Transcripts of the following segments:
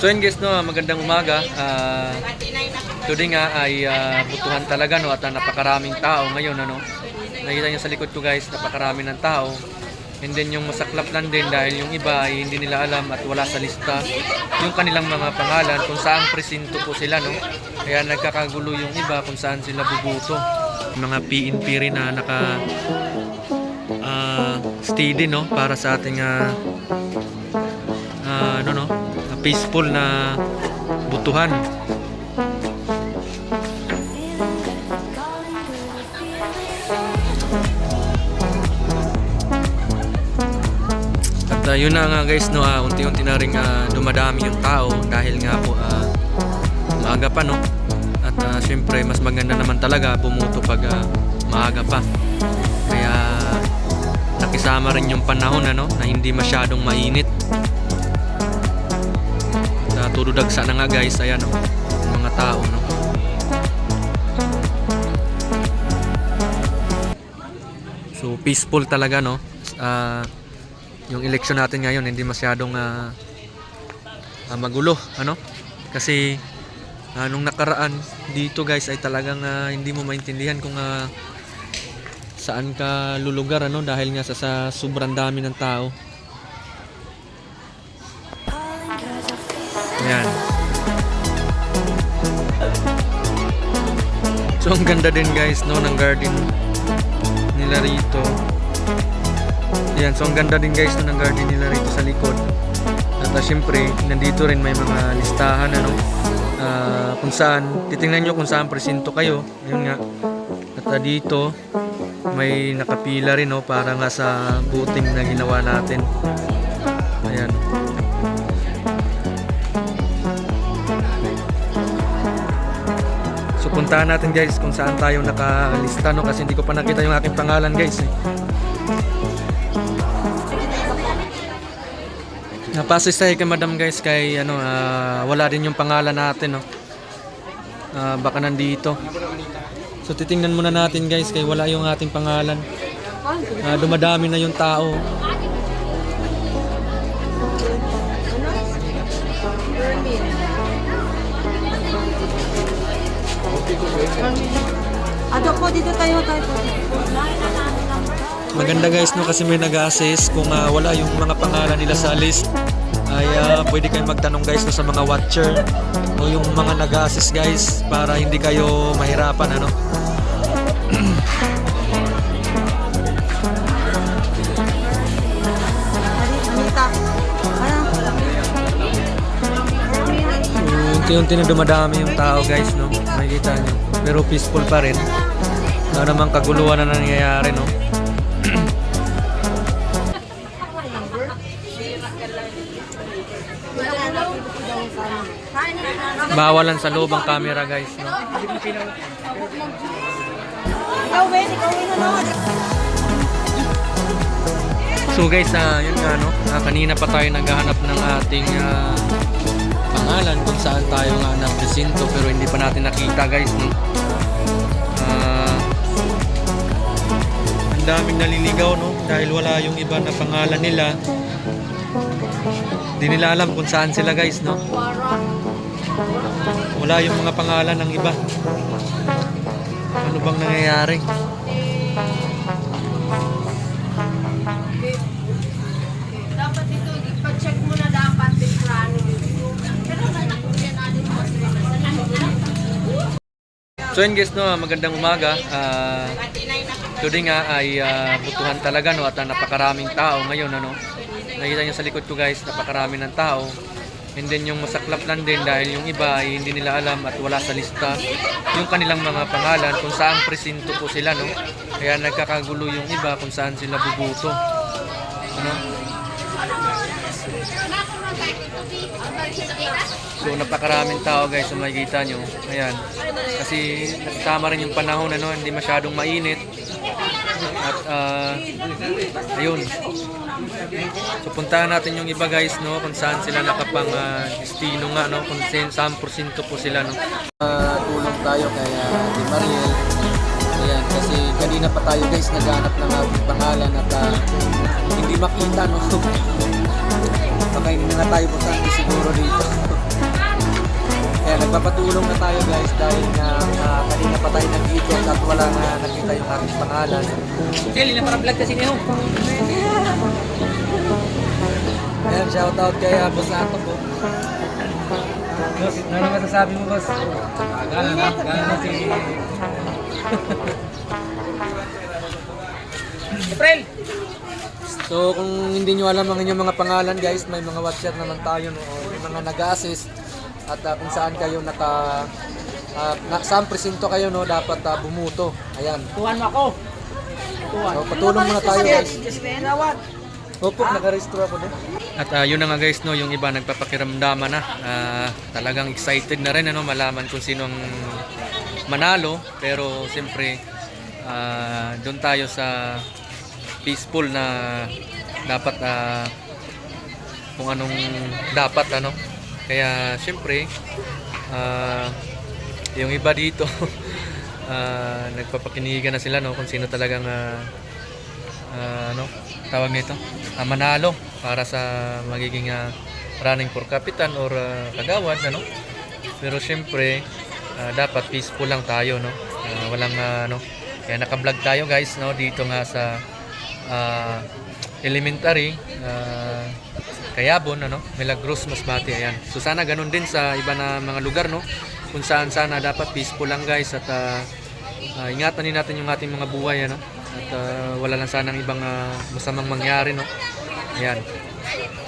So yun guys, no, magandang umaga. Ah, today nga ay ah, butuhan talaga no at napakaraming tao ngayon ano. Nakita niyo sa likod ko guys, napakarami ng tao. And then yung masaklap lang din dahil yung iba ay hindi nila alam at wala sa lista yung kanilang mga pangalan kung saan presinto po sila no. Kaya nagkakagulo yung iba kung saan sila bubuto. Mga PNP rin na naka ah, steady no para sa ating ah, peaceful na butuhan. At ah, yun na nga guys no ah, unti-unti na rin ah, dumadami yung tao dahil nga po ah, maaga pa no? At ah, syempre mas maganda naman talaga bumuto pag ah, maaga pa. Kaya nakisama rin yung panahon ano na hindi masyadong mainit na tududagsa na nga guys. Ayan oh, mga tao no? So peaceful talaga no? Ah, yung election natin ngayon hindi masyadong ah, ah, magulo ano? Kasi ah, nung nakaraan dito guys ay talagang ah, hindi mo maintindihan kung ah, saan ka lulugar ano? Dahil nga sa, sa sobrang dami ng tao. Ayan. So ang ganda din guys no ng garden nila rito. Ayan, so ang ganda din guys no ng garden nila rito sa likod. At uh, syempre, nandito rin may mga listahan ano ah, kung saan titingnan nyo kung saan presinto kayo. Ayun nga. At ah, dito may nakapila rin no para nga sa voting na ginawa natin. Ayan. Puntahan natin guys kung saan tayo nakalista no kasi hindi ko pa nakita yung aking pangalan guys. Eh. Napasisay kay madam guys kay ano ah, wala din yung pangalan natin no. Ah, baka nandito. So titingnan muna natin guys kay wala yung ating pangalan. Ah, dumadami na yung tao. Ato po, dito tayo tayo po. Maganda guys no kasi may nag-assist kung ah, wala yung mga pangalan nila sa list ay ah, pwede kayong magtanong guys no, sa mga watcher o yung mga nag-assist guys para hindi kayo mahirapan ano. Ano? Unti-unti na dumadami yung tao guys no. Makikita nyo. Pero peaceful pa rin. Wala namang kaguluhan na nangyayari no. Bawalan sa loob ang camera guys no. So guys, ah, yun nga no, ah, kanina pa tayo naghahanap ng ating ah, pangalan kung saan tayo nga napresinto pero hindi pa natin nakita guys no. Ah, ang daming naliligaw no dahil wala yung iba na pangalan nila. Hindi nila alam kung saan sila guys no. Wala yung mga pangalan ng iba. Ano bang nangyayari? So yun guys no, magandang umaga. Ah, today nga ay ah, butuhan talaga no at ah, napakaraming tao ngayon ano. Nakita niyo sa likod ko guys, napakarami ng tao. And then yung masaklap lang din dahil yung iba ay hindi nila alam at wala sa lista yung kanilang mga pangalan kung saan presinto po sila no. Kaya nagkakagulo yung iba kung saan sila bubuto. Ano? So napakaraming tao guys sa makikita nyo. Ayan. Kasi nakasama rin yung panahon ano, hindi masyadong mainit. At ah, ayun. So puntahan natin yung iba guys no kung saan sila nakapang ah, destino nga no kung saan porsyento po sila no. Ah, tulong tayo kay ah, Di Mariel. Ayan kasi kanina pa tayo guys naghanap ng ating pangalan at ah, hindi makita no. Baka hindi na tayo punta siguro dito. magpapatulong na tayo guys dahil nga ah, kanina pa tayo nag-ikot at wala na nakita yung ating pangalan. Kelly na para vlog kasi niyo. Ayan, shoutout kay uh, Boss Ato po. Boss, ano masasabi mo, boss? Gano'n na, gano'n na si... April! So kung hindi nyo alam ang inyong mga pangalan guys, may mga watcher naman tayo no, o may mga nag-assist at ah, kung saan kayo naka uh, na, saan presinto kayo no, dapat ah, bumuto. Ayan. Tuhan mo ako! Tuhan. So patulong muna tayo guys. Nawat! Opo, nakarehistro ako din. At ah, yun na nga guys, no, yung iba nagpapakiramdaman na. Ah, talagang excited na rin ano, malaman kung sino ang manalo. Pero siyempre, ah, doon tayo sa peaceful na dapat ah, kung anong dapat ano. Kaya siyempre, ah, yung iba dito, ah, nagpapakinigan na sila no, kung sino talagang ah, ah, ano, tawag nito, ah, manalo para sa magiging ah, running for kapitan or ah, kagawad, ano. Pero syempre, ah, dapat peaceful lang tayo, no. Ah, walang ah, ano, kaya naka-vlog tayo guys, no, dito nga sa ah, elementary ah, Kayabon, ano, Milagros, Masbate, ayan. So sana ganun din sa iba na mga lugar, no, kung saan sana dapat peaceful lang guys at ah, ah, ingatan din natin yung ating mga buhay, ano, at ah, wala lang sanang ibang ah, masamang mangyari, no. Ayan.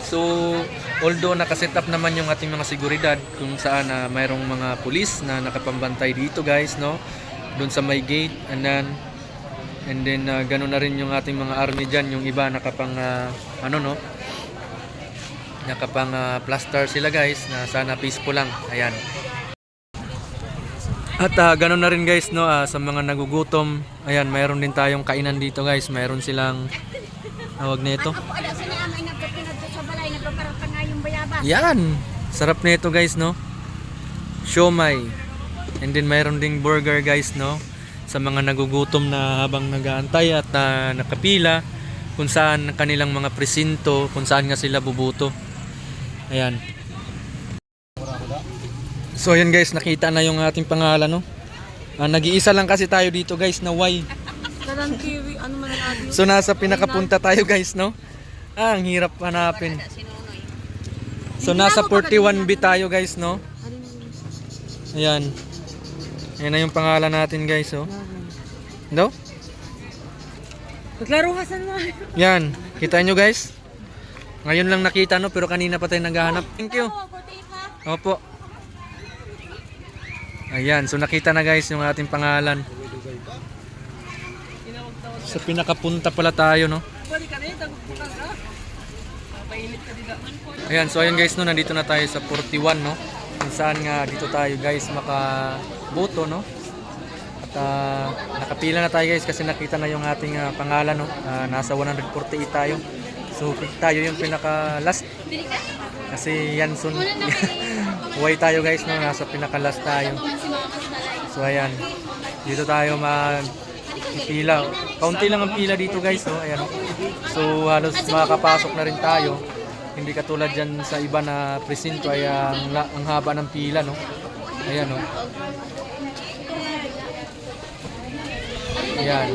So, although nakaset up naman yung ating mga seguridad kung saan ah, mayroong mga pulis na nakapambantay dito guys, no? Doon sa may gate and then and then ah, ganun na rin yung ating mga army dyan, yung iba nakapang ah, ano no? Nakapang ah, plaster sila guys na sana peaceful lang. Ayan. At ah, ganun na rin guys no ah, sa mga nagugutom. Ayan, mayroon din tayong kainan dito guys. Mayroon silang tawag nito. Yan. Sarap nito guys, no? Siomay. And then mayroon ding burger guys, no? Sa mga nagugutom na habang nag-aantay at ah, nakapila kung saan kanilang mga presinto, kung saan nga sila bubuto. Ayan. So ayan guys, nakita na yung ating pangalan, no? Ah, nag-iisa lang kasi tayo dito guys na Y. Kanan kiwi, ano man ang? So nasa pinakapunta tayo guys, no? Ah, ang hirap hanapin. So nasa 41B tayo guys, no? Ayan. Ayan na yung pangalan natin guys, oh. No? Naglaro ka saan mo? Yan. Kita nyo guys? Ngayon lang nakita no, pero kanina pa tayo naghahanap. Thank you. Opo. Ayan, so nakita na guys yung ating pangalan. Sa pinakapunta pala tayo, no? Ayan, so ayan guys, no, nandito na tayo sa 41, no? Kung saan nga dito tayo guys makaboto, no? At ah, nakapila na tayo guys kasi nakita na yung ating ah, pangalan, no? Ah, nasa 148 tayo. So tayo yung pinaka last. Kasi yan soon. Buhay tayo guys, no? Nasa pinaka last tayo. So ayan. Dito tayo mag pila. Kaunti lang ang pila dito guys, no? Ayan. oh. So halos makakapasok na rin tayo. Hindi katulad dyan sa iba na presinto ay ang, ang haba ng pila, no? Ayan, no? Ayan.